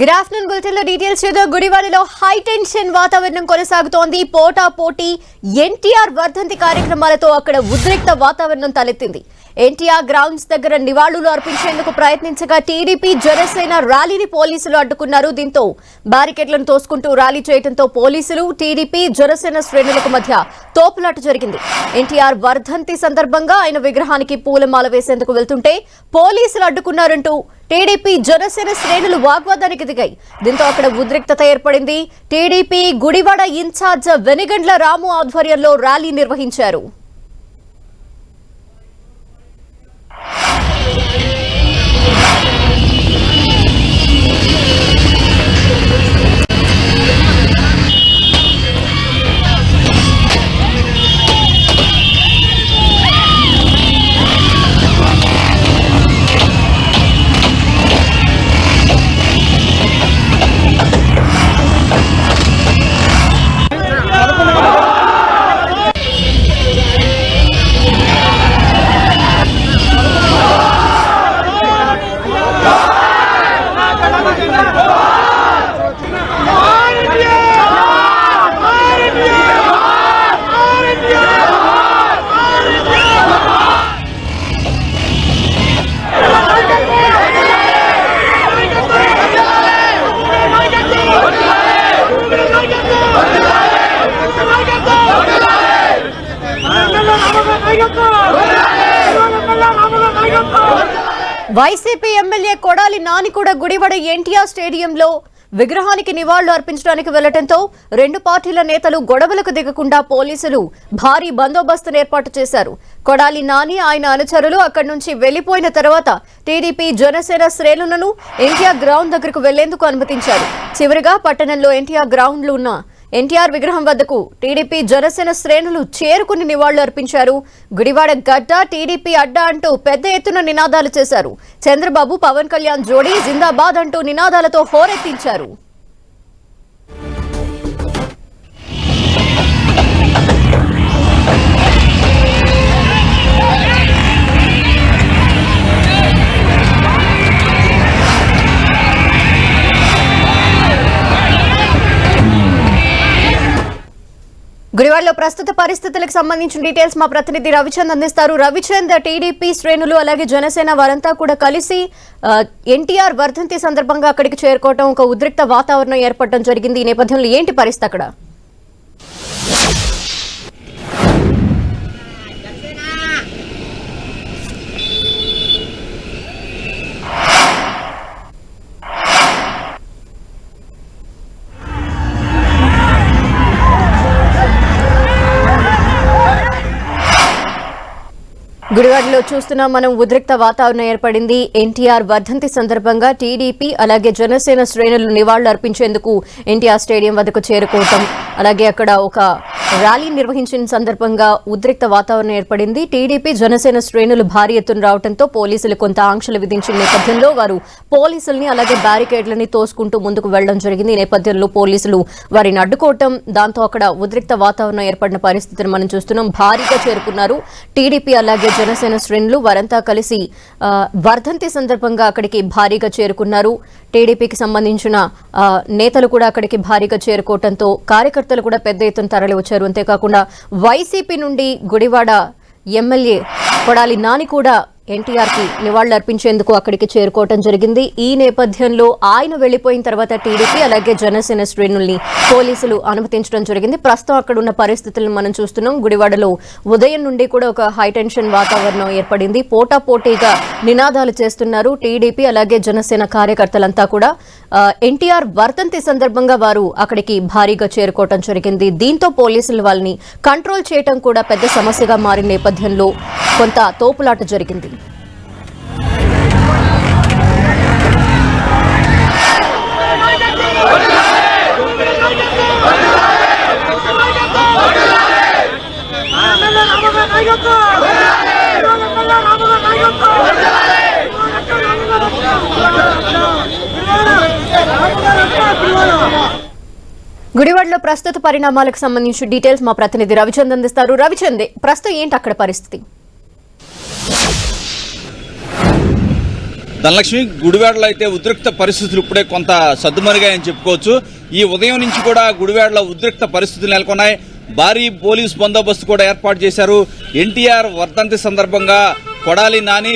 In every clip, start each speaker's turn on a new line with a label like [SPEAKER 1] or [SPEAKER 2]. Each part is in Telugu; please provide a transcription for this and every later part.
[SPEAKER 1] గుడ్ ఆఫ్టర్నూన్ బులెటిన్లో డీటెయిల్స్ చూద్దాం గుడివాడలో హై టెన్షన్ వాతావరణం కొనసాగుతోంది. పోటా పోటీ ఎన్టీఆర్ వర్ధంతి కార్యక్రమాలతో అక్కడ ఉద్రిక్త వాతావరణం తలెత్తింది. ఎన్టీఆర్ గ్రౌండ్స్ దగ్గర నివాళులు అర్పించేందుకు ప్రయత్నించగా టీడీపీ జనసేన ర్యాలీని పోలీసులు అడ్డుకున్నారు. దీంతో బ్యారికేడ్లను తోసుకుంటూ ర్యాలీ చేయడంతో పోలీసులు టీడీపీ జనసేన శ్రేణులకు మధ్య తోపులాట జరిగింది. ఎన్టీఆర్ వర్ధంతి సందర్భంగా ఆయన విగ్రహానికి పూలమాల వేసేందుకు వెళ్తుంటే పోలీసులు అడ్డుకున్నారంటూ టీడీపీ జనసేన శ్రేణులు వాగ్వాదానికి దిగాయి. దీంతో అక్కడ ఉద్రిక్తత ఏర్పడింది. టీడీపీ గుడివాడ ఇన్ఛార్జ్ వెనిగండ్ల రాము ఆధ్వర్యంలో ర్యాలీ నిర్వహించారు. వైసీపీ ఎమ్మెల్యే కొడాలి నాని కూడా గుడివాడ ఎన్టీఆర్ స్టేడియంలో విగ్రహానికి నివాళులు అర్పించడానికి వెళ్ళడంతో రెండు పార్టీల నేతలు గొడవలకు దిగకుండా పోలీసులు భారీ బందోబస్తును ఏర్పాటు చేశారు. కొడాలి నాని ఆయన అనుచరులు అక్కడి నుంచి వెళ్ళిపోయిన తర్వాత టీడీపీ జనసేన శ్రేణులను ఎన్టీఆర్ గ్రౌండ్ దగ్గరకు వెళ్ళేందుకు అనుమతించారు. చివరిగా పట్టణంలో ఎన్టీఆర్ గ్రౌండ్లు ఉన్న ఎన్టీఆర్ విగ్రహం వద్దకు టీడీపీ జనసేన శ్రేణులు చేరుకుని నివాళులు అర్పించారు. గుడివాడ గడ్డ టీడీపీ అడ్డా అంటూ పెద్ద ఎత్తున నినాదాలు చేశారు. చంద్రబాబు పవన్ కళ్యాణ్ జోడీ జిందాబాద్ అంటూ నినాదాలతో హోరెత్తించారు. గుడివాడలో ప్రస్తుత పరిస్థితులకు సంబంధించిన డీటెయిల్స్ మా ప్రతినిధి రవిచంద్ అందిస్తారు. రవిచంద్ టీడీపీ శ్రేణులు అలాగే జనసేన వారంతా కూడా కలిసి ఎన్టీఆర్ వర్ధంతి సందర్భంగా అక్కడికి చేరుకోవడం ఒక ఉద్రిక్త వాతావరణం ఏర్పడడం జరిగింది. ఈ నేపథ్యంలో ఏంటి పరిస్థితి అక్కడ? గుడివాడలో చూస్తున్నాం మనం ఉద్రిక్త వాతావరణం ఏర్పడింది. ఎన్టీఆర్ వర్ధంతి సందర్భంగా టీడీపీ అలాగే జనసేన శ్రేణులు నివాళులు అర్పించేందుకు ఎన్టీఆర్ స్టేడియం వద్దకు చేరుకోవటం. అలాగే అక్కడ ఒక ర్యాలీ నిర్వహించిన సందర్భంగా ఉద్రిక్త వాతావరణం ఏర్పడింది. టీడీపీ జనసేన శ్రేణులు భారీ ఎత్తున రావడంతో పోలీసులు కొంత ఆంక్షలు విధించిన నేపథ్యంలో వారు పోలీసుల్ని అలాగే బ్యారికేడ్లని తోసుకుంటూ ముందుకు వెళ్ళడం జరిగింది. ఈ నేపథ్యంలో పోలీసులు వారిని అడ్డుకోవటం దాంతో అక్కడ ఉద్రిక్త వాతావరణం ఏర్పడిన పరిస్థితిని మనం చూస్తున్నాం. భారీగా చేరుకున్నారు టీడీపీ అలాగే జన జనసేన శ్రేణులు వారంతా కలిసి ఆ, వర్ధంతి సందర్భంగా అక్కడికి భారీగా చేరుకున్నారు. టీడీపీకి సంబంధించిన నేతలు కూడా అక్కడికి భారీగా చేరుకోవడంతో కార్యకర్తలు కూడా పెద్ద ఎత్తున తరలి వచ్చారు. అంతేకాకుండా వైసీపీ నుండి గుడివాడ ఎమ్మెల్యే కొడాలి నాని కూడా ఎన్టీఆర్కి నివాళులు అర్పించేందుకు అక్కడికి చేరుకోవటం జరిగింది. ఈ నేపథ్యంలో ఆయన వెళ్ళిపోయిన తర్వాత టీడీపీ అలాగే జనసేన శ్రేణుల్ని పోలీసులు అనుమతించడం జరిగింది. ప్రస్తుతం అక్కడ ఉన్న పరిస్థితులను మనం చూస్తున్నాం. గుడివాడలో ఉదయం నుండి కూడా ఒక హైటెన్షన్ వాతావరణం ఏర్పడింది. పోటా పోటీగా నినాదాలు చేస్తున్నారు టీడీపీ అలాగే జనసేన కార్యకర్తలంతా కూడా. ఎన్టీఆర్ వర్ధంతి సందర్భంగా వారు అక్కడికి భారీగా చేరుకోవటం జరిగింది. దీంతో పోలీసులు వాళ్ళని కంట్రోల్ చేయటం కూడా పెద్ద సమస్యగా మారిన నేపథ్యంలో కొంత తోపులాట జరిగింది. గుడివాడలో ప్రస్తుత పరిణామాలకు సంబంధించిన డీటెయిల్స్ మా ప్రతినిధి రవిచంద్ అందిస్తారు. రవిచంద్ ప్రస్తుతం ఏంటి అక్కడ పరిస్థితి?
[SPEAKER 2] ధనలక్ష్మి గుడివాడలో అయితే ఉద్రిక్త పరిస్థితులు ఇప్పుడే కొంత సద్దుమరుగాయని చెప్పుకోవచ్చు. ఈ ఉదయం నుంచి కూడా గుడివాడలో ఉద్రిక్త పరిస్థితులు నెలకొన్నాయి. భారీ పోలీస్ బందోబస్తు కూడా ఏర్పాటు చేశారు. ఎన్టీఆర్ వర్ధంతి సందర్భంగా కొడాలి నాని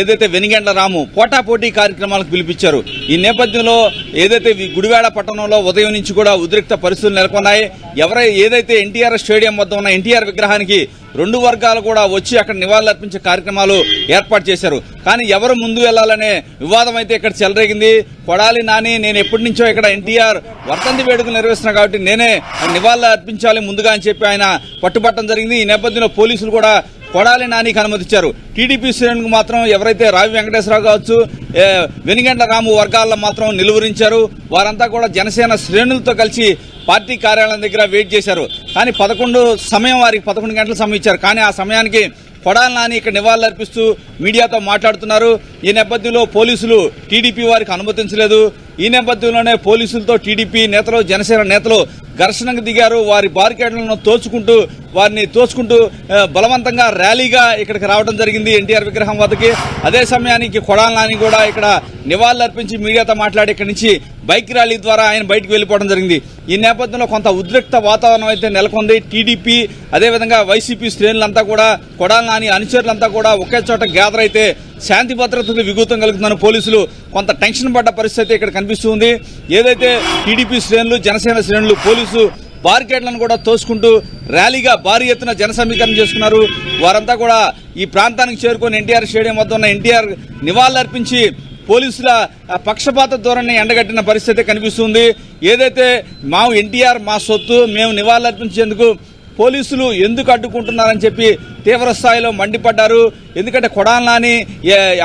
[SPEAKER 2] ఏదైతే వెనిగండ్ల రాము పోటాపోటీ కార్యక్రమాలకు పిలిపించారు ఈ నేపథ్యంలో ఏదైతే గుడివాడ పట్టణంలో ఉదయం నుంచి కూడా ఉద్రిక్త పరిస్థితులు నెలకొన్నాయి. ఎవరై ఏదైతే ఎన్టీఆర్ స్టేడియం వద్ద ఉన్న ఎన్టీఆర్ విగ్రహానికి రెండు వర్గాలు కూడా వచ్చి అక్కడ నివాళులర్పించే కార్యక్రమాలు ఏర్పాటు చేశారు. కానీ ఎవరు ముందు వెళ్ళాలనే వివాదం అయితే ఇక్కడ చెలరేగింది. కొడాలి నాని నేను ఎప్పటి నుంచో ఇక్కడ ఎన్టీఆర్ వర్తంతి వేడుకలు నిర్వహిస్తున్నా కాబట్టి నేనే నివాళులు అర్పించాలి ముందుగా అని చెప్పి ఆయన పట్టుబట్టడం జరిగింది. ఈ నేపథ్యంలో పోలీసులు కూడా కొడాలి నానికి అనుమతిచ్చారు. టీడీపీ శ్రేణులకు మాత్రం ఎవరైతే రావి వెంకటేశ్వరరావు కావచ్చు వెనిగండ్ల రాము వర్గాల్లో మాత్రం నిలువరించారు. వారంతా కూడా జనసేన శ్రేణులతో కలిసి పార్టీ కార్యాలయం దగ్గర వెయిట్ చేశారు. కానీ పదకొండు సమయం వారికి పదకొండు గంటల సమయం ఇచ్చారు. కానీ ఆ సమయానికి కొడాలి నాని ఇక్కడ నివాళులర్పిస్తూ మీడియాతో మాట్లాడుతున్నారు. ఈ నేపథ్యంలో పోలీసులు టీడీపీ వారికి అనుమతించలేదు. ఈ నేపథ్యంలోనే పోలీసులతో టీడీపీ నేతలు జనసేన నేతలు ఘర్షణకు దిగారు. వారి బారికేడ్లను తోచుకుంటూ వారిని తోసుకుంటూ బలవంతంగా ర్యాలీగా ఇక్కడికి రావడం జరిగింది ఎన్టీఆర్ విగ్రహం వద్దకి. అదే సమయానికి కొడాలని కూడా ఇక్కడ నివాళులర్పించి మీడియాతో మాట్లాడి ఇక్కడి నుంచి బైక్ ర్యాలీ ద్వారా ఆయన బయటకు వెళ్ళిపోవడం జరిగింది. ఈ నేపథ్యంలో కొంత ఉద్రిక్త వాతావరణం అయితే నెలకొంది. టీడీపీ అదేవిధంగా వైసీపీ శ్రేణులంతా కూడా కొడాలని అనుచరులంతా కూడా ఒకే చోట గ్యాదర్ అయితే శాంతి భద్రతలు విఘూతం కలుగుతుందని పోలీసులు కొంత టెన్షన్ పడ్డ పరిస్థితి ఇక్కడ కనిపిస్తుంది. ఏదైతే టీడీపీ శ్రేణులు జనసేన శ్రేణులు పోలీసు బారికేడ్లను కూడా తోసుకుంటూ ర్యాలీగా భారీ ఎత్తున జన సమీకరణ చేసుకున్నారు. వారంతా కూడా ఈ ప్రాంతానికి చేరుకొని ఎన్టీఆర్ స్టేడియం వద్ద ఉన్న ఎన్టీఆర్ నివాళులర్పించి పోలీసుల పక్షపాత ధోరణి ఎండగట్టిన పరిస్థితి కనిపిస్తుంది. ఏదైతే మా ఎన్టీఆర్ మా సొత్తు మేము నివాళులర్పించేందుకు పోలీసులు ఎందుకు అడ్డుకుంటున్నారని చెప్పి తీవ్ర స్థాయిలో మండిపడ్డారు. ఎందుకంటే కొడాలని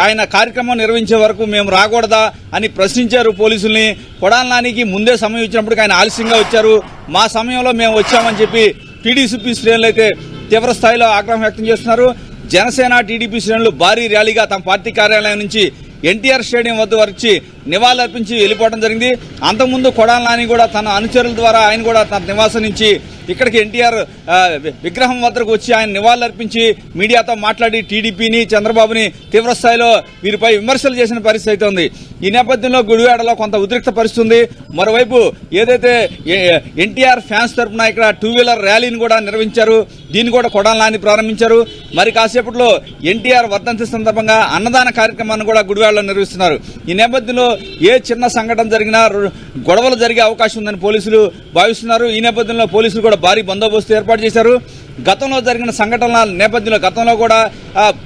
[SPEAKER 2] ఆయన కార్యక్రమం నిర్వహించే వరకు మేము రాకూడదా అని ప్రశ్నించారు పోలీసుల్ని. కొడాలి ముందే సమయం ఇచ్చినప్పటికీ ఆయన ఆలస్యంగా వచ్చారు. మా సమయంలో మేము వచ్చామని చెప్పి టీడీసీపీ శ్రేణులు అయితే తీవ్ర స్థాయిలో ఆగ్రహం వ్యక్తం చేస్తున్నారు. జనసేన టీడీపీ శ్రేణులు భారీ ర్యాలీగా తమ పార్టీ కార్యాలయం నుంచి ఎన్టీఆర్ స్టేడియం వద్ద వచ్చి నివాళులర్పించి వెళ్ళిపోవడం జరిగింది. అంతకుముందు కొడాలని కూడా తన అనుచరుల ద్వారా ఆయన కూడా తన నివాసం నుంచి ఇక్కడికి ఎన్టీఆర్ విగ్రహం వద్దకు వచ్చి ఆయన నివాళులర్పించి మీడియాతో మాట్లాడి టీడీపీని చంద్రబాబుని తీవ్ర స్థాయిలో వీరిపై విమర్శలు చేసిన పరిస్థితి అయితే ఉంది. ఈ నేపథ్యంలో గుడివాడలో కొంత ఉద్రిక్త పరిస్థితి ఉంది. మరోవైపు ఏదైతే ఎన్టీఆర్ ఫ్యాన్స్ తరపున ఇక్కడ టూ వీలర్ ర్యాలీని కూడా నిర్వహించారు. దీన్ని కూడా కొడాలని ప్రారంభించారు. మరి కాసేపట్లో ఎన్టీఆర్ వర్ధంతి సందర్భంగా అన్నదాన కార్యక్రమాన్ని కూడా గుడివాడలో నిర్వహిస్తున్నారు. ఈ నేపథ్యంలో ఏ చిన్న సంఘటన జరిగినా గొడవలు జరిగే అవకాశం ఉందని పోలీసులు భావిస్తున్నారు. ఈ నేపథ్యంలో పోలీసులు కూడా భారీ బందోబస్తు ఏర్పాటు చేశారు. గతంలో జరిగిన సంఘటనల నేపథ్యంలో గతంలో కూడా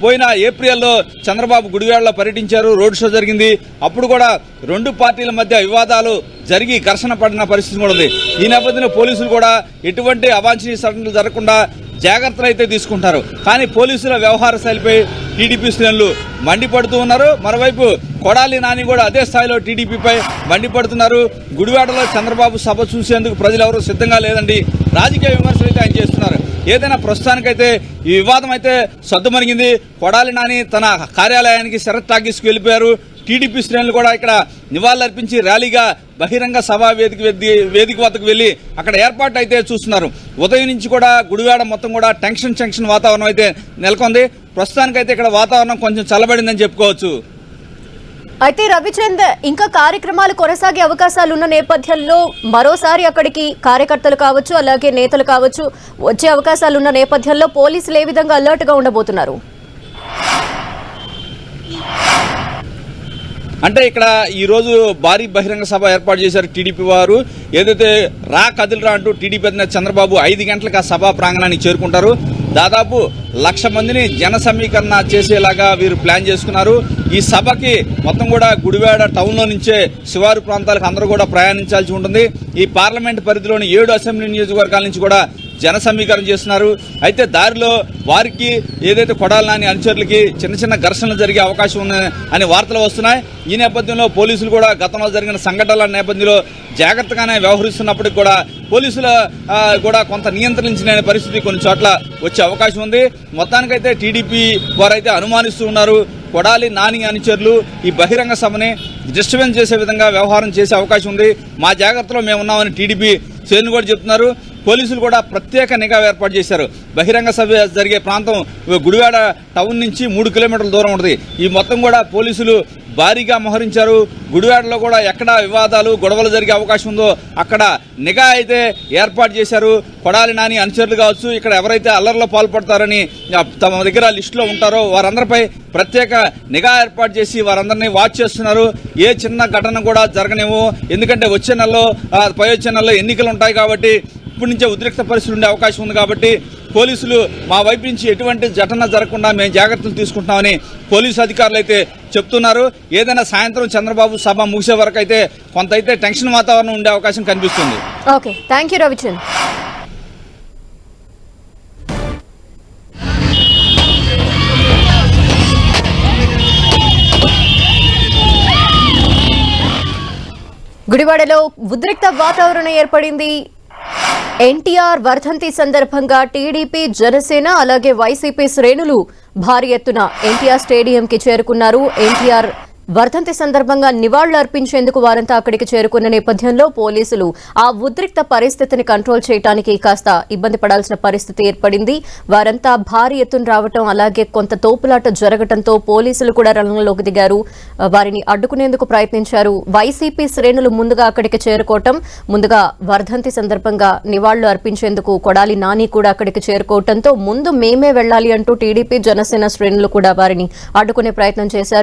[SPEAKER 2] పోయిన ఏప్రిల్లో చంద్రబాబు గుడివాడలో పర్యటించారు రోడ్ షో జరిగింది. అప్పుడు కూడా రెండు పార్టీల మధ్య వివాదాలు జరిగి ఘర్షణ పడిన పరిస్థితి కూడా ఉంది. ఈ నేపథ్యంలో పోలీసులు కూడా ఎటువంటి అవాంఛనీయ సంఘటనలు జరగకుండా జాగ్రత్తలు అయితే తీసుకుంటారు. కానీ పోలీసుల వ్యవహార శైలిపై టీడీపీ శ్రేణులు మండిపడుతూ ఉన్నారు. మరోవైపు కొడాలి నాని కూడా అదే స్థాయిలో టీడీపీపై మండిపడుతున్నారు. గుడివాడలో చంద్రబాబు సభ చూసేందుకు ప్రజలు ఎవరు సిద్ధంగా లేదండి. రాజకీయ విమర్శలు అయితే ఆయన చేస్తున్నారు. ఏదైనా ప్రస్తుతానికైతే ఈ వివాదం అయితే సద్దుమణిగింది కొడాలి నాని తన కార్యాలయానికి శరత్ టాకీస్కి వెళ్ళిపోయారు. టీడీపీ శ్రేణులు కూడా ఇక్కడ నివాళులర్పించి ర్యాలీగా బహిరంగ సభా వేదిక వేదిక వద్దకు వెళ్ళి అక్కడ ఏర్పాటు అయితే చూస్తున్నారు. ఉదయం నుంచి కూడా గుడివాడ మొత్తం కూడా టెన్షన్ టెన్షన్ వాతావరణం అయితే నెలకొంది. ప్రస్తుతానికైతే ఇక్కడ వాతావరణం కొంచెం చల్లబడిందని చెప్పుకోవచ్చు.
[SPEAKER 1] అయితే రవిచంద్ర ఇంకా కార్యక్రమాలు కొనసాగే అవకాశాలు ఉన్న నేపథ్యంలో మరోసారి అక్కడికి కార్యకర్తలు కావచ్చు అలాగే నేతలు కావచ్చు వచ్చే అవకాశాలు ఉన్న నేపథ్యంలో పోలీసులు ఏ విధంగా అలర్ట్గా ఉండబోతున్నారు?
[SPEAKER 2] అంటే ఇక్కడ ఈరోజు భారీ బహిరంగ సభ ఏర్పాటు చేశారు టీడీపీ వారు. ఏదైతే రా కదిలిరా అంటూ టీడీపీ అధినేత చంద్రబాబు ఐదు గంటలకు ఆ సభా ప్రాంగణానికి చేరుకుంటారు. దాదాపు లక్ష మందిని జన సమీకరణ చేసేలాగా వీరు ప్లాన్ చేసుకున్నారు. ఈ సభకి మొత్తం కూడా గుడివాడ టౌన్లో నుంచే శివారు ప్రాంతాలకు అందరూ కూడా ప్రయాణించాల్సి ఉంటుంది. ఈ పార్లమెంట్ పరిధిలోని ఏడు అసెంబ్లీ నియోజకవర్గాల నుంచి కూడా జన సమీకరణ చేస్తున్నారు. అయితే దారిలో వారికి ఏదైతే కొడాలి నాని అనుచరులకి చిన్న చిన్న ఘర్షణలు జరిగే అవకాశం ఉంది అనే వార్తలు వస్తున్నాయి. ఈ నేపథ్యంలో పోలీసులు కూడా గతంలో జరిగిన సంఘటనల నేపథ్యంలో జాగ్రత్తగానే వ్యవహరిస్తున్నప్పటికీ కూడా పోలీసుల కూడా కొంత నియంత్రించిన పరిస్థితి కొన్ని చోట్ల వచ్చే అవకాశం ఉంది. మొత్తానికైతే టీడీపీ వారైతే అనుమానిస్తూ ఉన్నారు. కొడాలి నాని అనుచరులు ఈ బహిరంగ సభని డిస్టర్బెన్స్ చేసే విధంగా వ్యవహారం చేసే అవకాశం ఉంది. మా జాగ్రత్తలో మేము ఉన్నామని టీడీపీ శ్రేణులు కూడా చెప్తున్నారు. పోలీసులు కూడా ప్రత్యేక నిఘా ఏర్పాటు చేశారు. బహిరంగ సభ జరిగే ప్రాంతం గుడివాడ టౌన్ నుంచి మూడు కిలోమీటర్ల దూరం ఉంటుంది. ఈ మొత్తం కూడా పోలీసులు భారీగా మోహరించారు. గుడివాడలో కూడా ఎక్కడ వివాదాలు గొడవలు జరిగే అవకాశం ఉందో అక్కడ నిఘా అయితే ఏర్పాటు చేశారు. కొడాలి నాని అనుచరులు కావచ్చు ఇక్కడ ఎవరైతే అల్లర్లో పాల్పడతారని తమ దగ్గర లిస్టులో ఉంటారో వారందరిపై ప్రత్యేక నిఘా ఏర్పాటు చేసి వారందరినీ వాచ్ చేస్తున్నారు. ఏ చిన్న ఘటన కూడా జరగనేమో ఎందుకంటే వచ్చే నెలలో పయోచే పై వచ్చే నెలలో ఎన్నికలు ఉంటాయి కాబట్టి ఇప్పటి నుంచే ఉద్రిక్త పరిస్థితులు ఉండే అవకాశం ఉంది కాబట్టి పోలీసులు మా వైపు నుంచి ఎటువంటి ఘటన జరగకుండా మేము జాగ్రత్తలు తీసుకుంటున్నామని పోలీసు అధికారులు అయితే చెప్తున్నారు. ఏదైనా సాయంత్రం చంద్రబాబు సభ ముగిసే వరకు అయితే కొంత అయితే టెన్షన్ వాతావరణం ఉండే అవకాశం కనిపిస్తుంది.
[SPEAKER 1] ఓకే. Thank you Ravichand. గుడివాడలో ఉద్రిక్త వాతావరణం ఏర్పడింది. ఎన్టీఆర్ వర్ధంతి సందర్భంగా టీడీపీ జనసేన అలాగే వైసీపీ శ్రేణులు భారీ ఎత్తున ఎన్టీఆర్ స్టేడియంకి చేరుకున్నారు. ఎన్టీఆర్ వర్ధంతి సందర్భంగా నివాళులు అర్పించేందుకు వారంతా అక్కడికి చేరుకున్న నేపథ్యంలో పోలీసులు ఆ ఉద్రిక్త పరిస్థితిని కంట్రోల్ చేయడానికి కాస్త ఇబ్బంది పడాల్సిన పరిస్థితి ఏర్పడింది. వారంతా భారీ ఎత్తున రావటం అలాగే కొంత తోపులాట జరగటంతో పోలీసులు కూడా రంగంలోకి దిగారు. వారిని అడ్డుకునేందుకు ప్రయత్నించారు. వైసీపీ శ్రేణులు ముందుగా అక్కడికి చేరుకోవటం ముందుగా వర్ధంతి సందర్భంగా నివాళులు అర్పించేందుకు కొడాలి నాని కూడా అక్కడికి చేరుకోవటంతో ముందు మేమే వెళ్ళాలి అంటూ టీడీపీ జనసేన శ్రేణులు కూడా వారిని అడ్డుకునే ప్రయత్నం చేశారు.